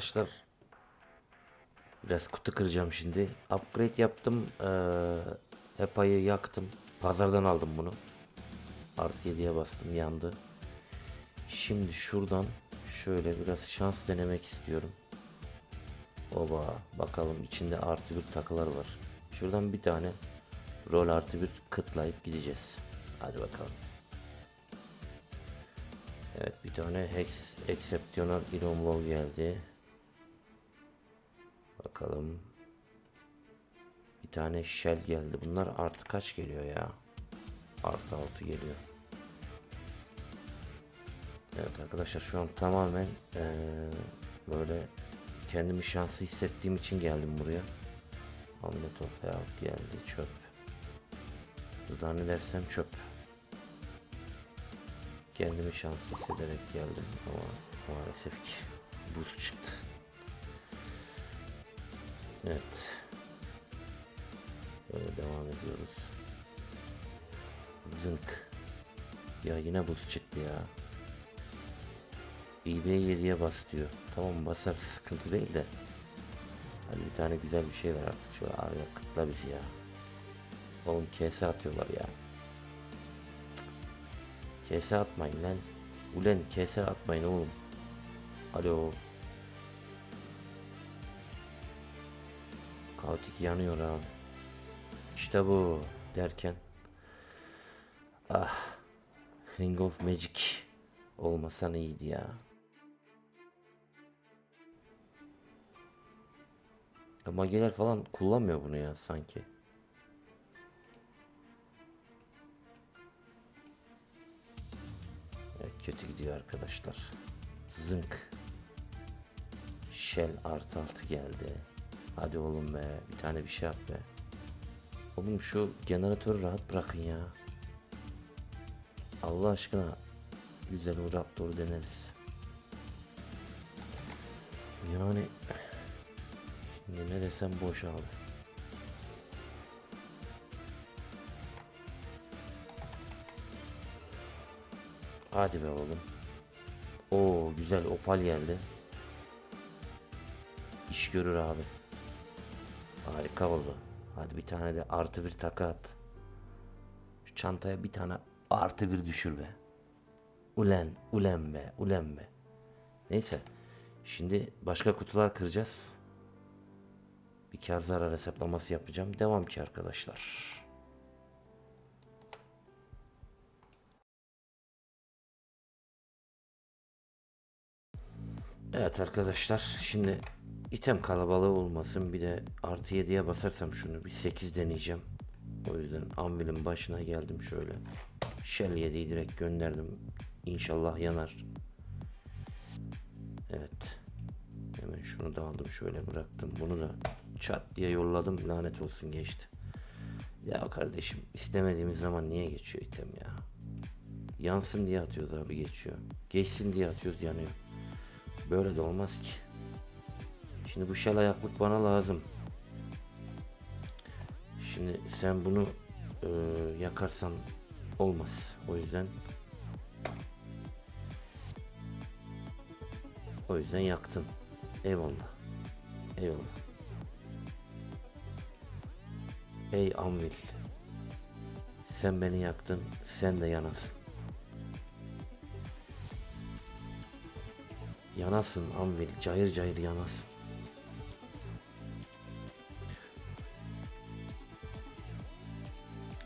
arkadaşlar. Biraz kutu kıracağım şimdi. Upgrade yaptım. Ee, Hepa'yı yaktım. Pazardan aldım bunu. Artı 7'ye bastım yandı. Şimdi şuradan şöyle biraz şans denemek istiyorum. Oba bakalım içinde artı bir takılar var. Şuradan bir tane rol artı bir kıtlayıp gideceğiz. Hadi bakalım. Evet bir tane Hex Exceptional Iron geldi. Bakalım. Bir tane Shell geldi. Bunlar artı kaç geliyor ya? Artı 6 geliyor. Evet arkadaşlar şu an tamamen eee, böyle kendimi şanslı hissettiğim için geldim buraya. Hamlet of Health geldi çöp. Zannedersem çöp. Kendimi şanslı hissederek geldim ama maalesef ki buz çıktı. Evet. Böyle devam ediyoruz. Zınk. Ya yine buz çıktı ya. eBay 7'ye bas diyor. Tamam basar sıkıntı değil de. Hadi bir tane güzel bir şey ver artık. Şöyle araya kıtla bizi ya. Oğlum kese atıyorlar ya. Kese atmayın lan. Ulen kese atmayın oğlum. Alo. Kaotik yanıyor ha. İşte bu derken. Ah. Ring of Magic olmasan iyiydi ya. Ya Mageler falan kullanmıyor bunu ya sanki. Evet, kötü gidiyor arkadaşlar. Zınk. Shell artı altı geldi. Hadi oğlum be. Bir tane bir şey yap be. Oğlum şu jeneratörü rahat bırakın ya. Allah aşkına güzel o Raptor'u deneriz. Yani şimdi ne desem boş abi. Hadi be oğlum. Oo güzel opal geldi. İş görür abi. Harika oldu. Hadi bir tane de artı bir taka at. Şu çantaya bir tane artı bir düşür be. Ulen, ulen be, ulen be. Neyse. Şimdi başka kutular kıracağız. Bir kar zarar hesaplaması yapacağım. Devam ki arkadaşlar. Evet arkadaşlar şimdi item kalabalığı olmasın bir de artı 7'ye basarsam şunu bir 8 deneyeceğim. O yüzden anvilin başına geldim şöyle. Shell 7'yi direkt gönderdim. İnşallah yanar. Evet. Hemen şunu da aldım şöyle bıraktım. Bunu da çat diye yolladım. Lanet olsun geçti. Ya kardeşim istemediğimiz zaman niye geçiyor item ya? Yansın diye atıyoruz abi geçiyor. Geçsin diye atıyoruz yanıyor. Böyle de olmaz ki. Şimdi bu şel ayaklık bana lazım. Şimdi sen bunu e, yakarsan olmaz. O yüzden o yüzden yaktın. Eyvallah. Eyvallah. Ey Anvil. Sen beni yaktın. Sen de yanasın. Yanasın Anvil. Cayır cayır yanasın.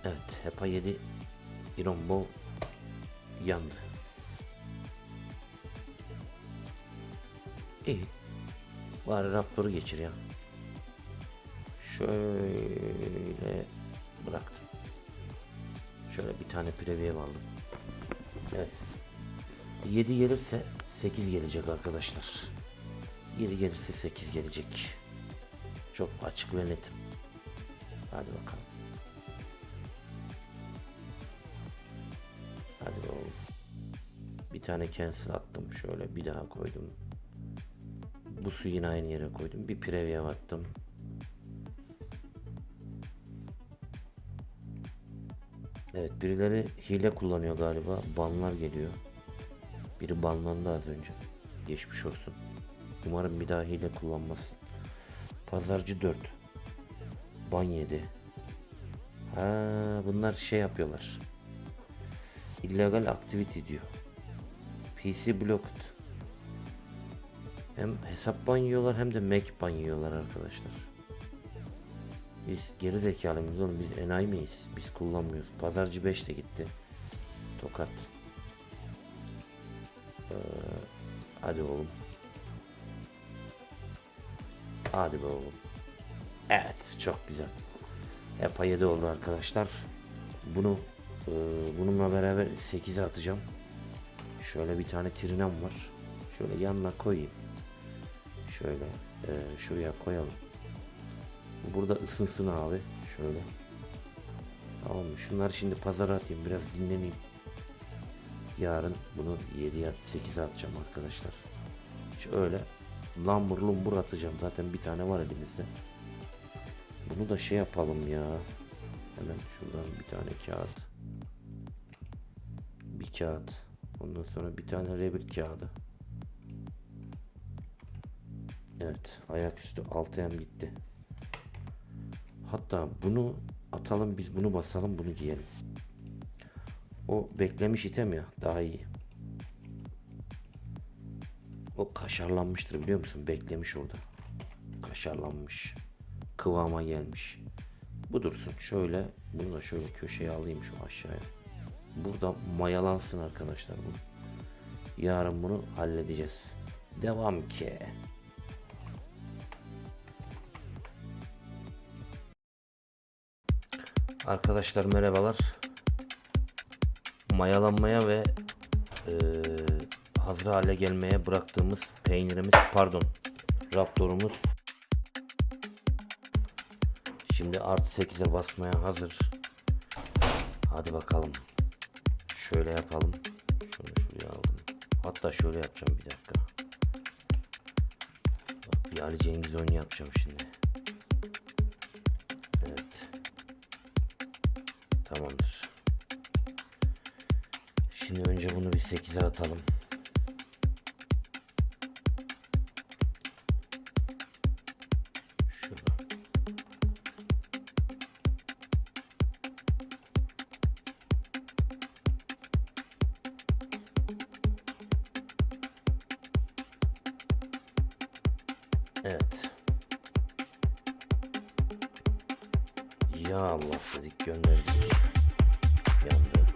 Evet. HEPA 7 Irombo yandı. İyi. Bari Raptor'u geçir ya. Şöyle bıraktım. Şöyle bir tane preview aldım. Evet. 7 gelirse 8 gelecek arkadaşlar. 7 gelirse 8 gelecek. Çok açık ve netim. Hadi bakalım. Tane cancel attım. Şöyle bir daha koydum. Bu suyu yine aynı yere koydum. Bir preview attım. Evet birileri hile kullanıyor galiba. Banlar geliyor. Biri banlandı az önce. Geçmiş olsun. Umarım bir daha hile kullanmaz. Pazarcı 4. Ban yedi. Ha, bunlar şey yapıyorlar. Illegal activity diyor. PC blocked. Hem hesap ban yiyorlar hem de Mac ban yiyorlar arkadaşlar. Biz geri zekalı oğlum? Biz enayi miyiz? Biz kullanmıyoruz. Pazarcı 5 de gitti. Tokat. Ee, hadi oğlum. Hadi be oğlum. Evet çok güzel. EPA 7 oldu arkadaşlar. Bunu e, bununla beraber 8'e atacağım. Şöyle bir tane trinem var. Şöyle yanına koyayım. Şöyle e, şuraya koyalım. Burada ısınsın abi. Şöyle. Tamam mı? Şunları şimdi pazara atayım. Biraz dinleneyim. Yarın bunu 7'ye 8'e atacağım arkadaşlar. Şöyle lambur lumbur atacağım. Zaten bir tane var elimizde. Bunu da şey yapalım ya. Hemen şuradan bir tane kağıt. Bir kağıt. Ondan sonra bir tane revir kağıdı. Evet. Ayaküstü 6M gitti. Hatta bunu atalım biz bunu basalım bunu giyelim. O beklemiş item ya daha iyi. O kaşarlanmıştır biliyor musun? Beklemiş orada. Kaşarlanmış. Kıvama gelmiş. Bu dursun. Şöyle bunu da şöyle köşeye alayım şu aşağıya. Burada mayalansın arkadaşlar bu. Yarın bunu halledeceğiz. Devam ki. Arkadaşlar merhabalar. Mayalanmaya ve eee hazır hale gelmeye bıraktığımız peynirimiz pardon raptorumuz şimdi artı 8'e basmaya hazır. Hadi bakalım. Şöyle yapalım. Şunu şuraya aldım. Hatta şöyle yapacağım bir dakika. Bak bir Ali Cengiz oyunu yapacağım şimdi. Evet. Tamamdır. Şimdi önce bunu bir 8'e atalım. Evet. Ya Allah dedik gönderdik. Yandı.